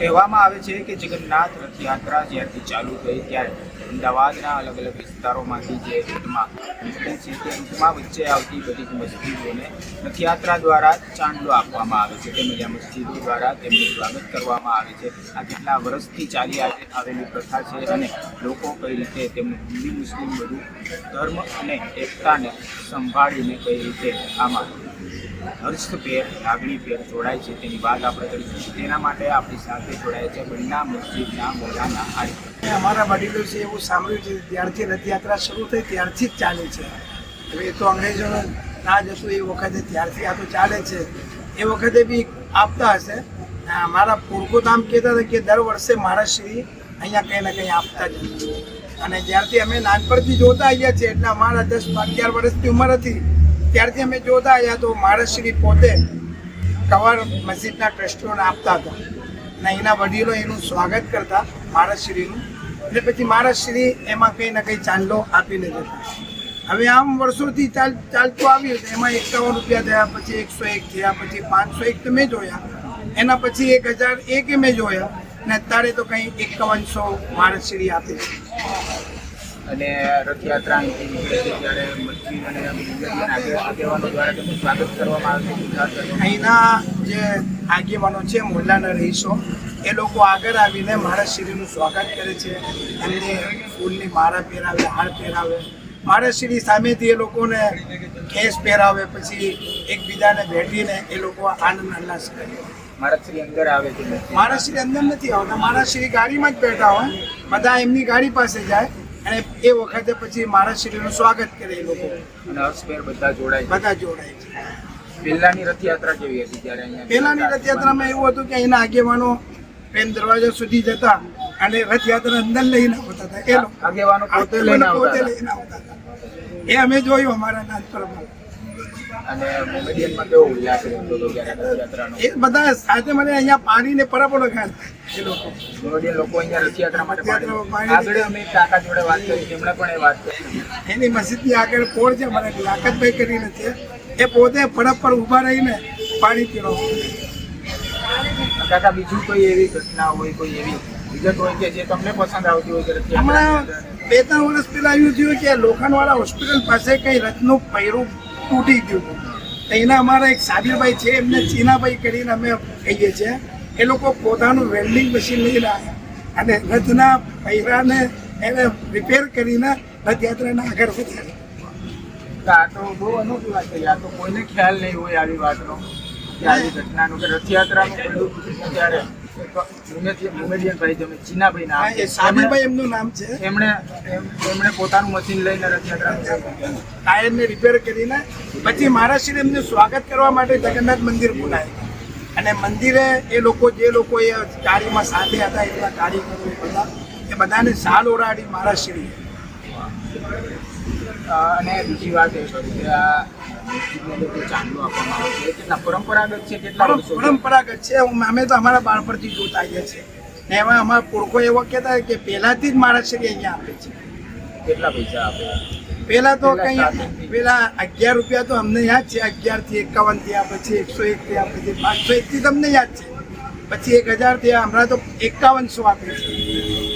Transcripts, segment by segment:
કહેવામાં આવે છે કે જગન્નાથ રથયાત્રા જ્યારથી ચાલુ થઈ ત્યારે અમદાવાદના અલગ અલગ વિસ્તારોમાંથી જે રૂટમાં નીકળે છે, તે રૂટમાં વચ્ચે આવતી બધી મસ્જિદોને રથયાત્રા દ્વારા ચાંદલો આપવામાં આવે છે. તેમજ આ મસ્જિદો દ્વારા તેમનું સ્વાગત કરવામાં આવે છે. આ કેટલા વર્ષથી ચાલી આવે- આવેલી પ્રથા છે અને લોકો કઈ રીતે તેમનું હિન્દુ મુસ્લિમ બધું ધર્મ અને એકતાને સંભાળીને કઈ રીતે આમાં હર્ષભેર લાગણીભેર જોડાય છે. તેની વાત આપણે કરીશું. તેના માટે આપણી સાથે જોડાય છે બંડા મસ્જિદના મોલાના આરિફ અમારા વડીલો છે, એવું સાંભળ્યું છે, ત્યારથી રથયાત્રા શરૂ થઈ, ત્યારથી જ ચાલે છે. હવે એ તો અંગ્રેજોનું રાજ હતું, એ વખતે ત્યારથી આ તો ચાલે છે. એ વખતે બી આપતા હશે. મારા પૂર્વજો કહેતા હતા કે દર વર્ષે મારા શ્રી અહીંયા કંઈ ને કંઈ આપતા જ અને જ્યારથી અમે નાનપણથી જોતા આવ્યા છીએ, એટલે અમારા દસ અગિયાર વર્ષની ઉંમર હતી ત્યારથી અમે જોતા આવ્યા તો મહારાજશ્રી પોતે કવર મસ્જિદના ટ્રસ્ટીઓને આપતા હતા. અને એના વડીલો એનું સ્વાગત કરતા મહારાજશ્રીનું એટલે પછી મહારાજશ્રી એમાં કંઈ ને કંઈ ચાંદલો આપીને જતા. હવે આમ વર્ષોથી ચાલ, ચાલતું આવ્યું એમાં એકાવન રૂપિયા થયા, પછી એકસો એક થયા, પછી પાંચસો એક તો મેં જોયા. એના પછી એક હજાર એક મેં જોયા. અને અત્યારે તો કંઈ એકાવનસો મહારાજશ્રી આપે છે. અને રથયાત્રા અહીંથી નીકળે છે ત્યારે મસ્જિદ અને આગેવાનો દ્વારા તેમનું સ્વાગત કરવામાં આવે છે અહીંના જે આગેવાનો છે મોલ્લાના રહીશો એ લોકો આગળ આવીને મહારાજશ્રીનું સ્વાગત કરે છે. એમને ફૂલની માળા પહેરાવે હાર પહેરાવે. મહારાજશ્રી સામેથી એ લોકોને ખેસ પહેરાવે પછી એકબીજાને ભેટીને એ લોકો આનંદ ઉલ્લાસ કરે. મહારાજશ્રી અંદર આવે છે. મહારાજશ્રી અંદર નથી આવતા. મહારાજશ્રી ગાડીમાં જ બેઠા હોય. બધા એમની ગાડી પાસે જાય. અને એ વખતે પછી મહારાજશ્રીનું સ્વાગત કરે એ લોકો. અને હર્ષભેર બધા જોડાય બધા જોડાય છે. પહેલાની રથયાત્રા કેવી હતી ત્યારે અહીંયા પહેલાની રથયાત્રામાં એવું હતું કે અહીંના આગેવાનો પેન દરવાજા સુધી જતા અને રથયાત્રા અંદર લઈને આવતા હતા. એ લોકો આગેવાનો પોતે લઈને આવતા એ અમે જોયું અમારા નાનપણમાં. અને કેવો ઉલ્લાસ એ બધા સાથે મને અહીંયા પાણીને પરાપરો ખાતા એ લોકો લોકો અહીંયા રથયાત્રા માટે આગળ અમે કાકા જોડે વાત કરી તેમણે પણ એ વાત કરી. એની મસ્જિદની આગળ પોળ છે? મને લાકતભાઈ કરીને છે. એ પોતે ફરક પર ઊભા રહીને પાણી પીવા કાકા બીજું કોઈ એવી ઘટના હોય કોઈ એવી વિગત હોય કે જે તમને પસંદ આવતી હોય કે હમણાં બે ત્રણ વર્ષ પહેલા એવું થયું કે લોખંડવાળા હોસ્પિટલ પાસે કઈ રથનું પૈરું તૂટી ગયું એના અમારા એક સાબિરભાઈ છે એમને ચીનાભાઈ કરીને અમે કહીએ છીએ. એ લોકો પોતાનું વેલ્ડિંગ મશીન લઈને આવ્યા અને રથના પૈરાને એને રિપેર કરીને રથયાત્રાને આગળ વધાર્યા આ તો બહુ અનોખી વાત થઈ આ તો કોઈને ખ્યાલ નહીં હોય આવી વાતનો. કે આવી ઘટનાનો કે રથયાત્રાનું પેલું ત્યારે. મોમેડિયન ભાઈ તમે ચીનાભાઈ સાબિરભાઈ એમનું નામ છે. એમણે એમ- એમણે પોતાનું મશીન લઈને રથયાત્રા. ટાયરને રિપેર કરીને પછી મહારાષ્ટ્ર એમને સ્વાગત કરવા માટે જગન્નાથ મંદિર બોલાય અને મંદિરે એ લોકો જે લોકો એ ગાડીમાં સાથે હતા એટલા કાર્યકરો એ બધા એ બધાને સાલ ઓરાડી મારા શ્રી. અને બીજી વાત એ કે આ મસ્જિદની અંદર જે ચાંદલો આપવામાં આવે છે કેટલા પરંપરાગત છે કેટલા પરંપરાગત છે અમે તો અમારા બાળપણથી જોતા આવીએ છીએ. ને એમાં અમારા પુરખો એવો કહેતા કે પહેલાથી જ મહારાષ્ટ્રી અહીંયા આપે છે. કેટલા પૈસા આપે? પહેલા તો કઈ પેલા અગિયાર રૂપિયા તો અમને યાદ છે. અગિયારથી એકાવન થયા પછી એકસો એક થયા પછી પાંચસો એક થી તમને યાદ છે. પછી એક હજાર થયા હમણાં તો એકાવનસો આપે છે.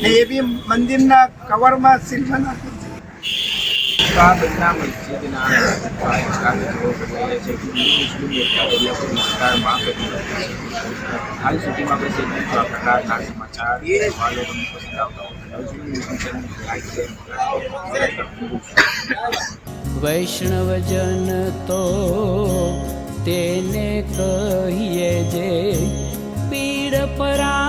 ને એ બી મંદિરના કવરમાં સિલ્વર નાખે આ બધા હાલ સુધીમાં બસ સમાચાર. વૈષ્ણવજન તો તેને કહીએ જે પીડ પરાઈ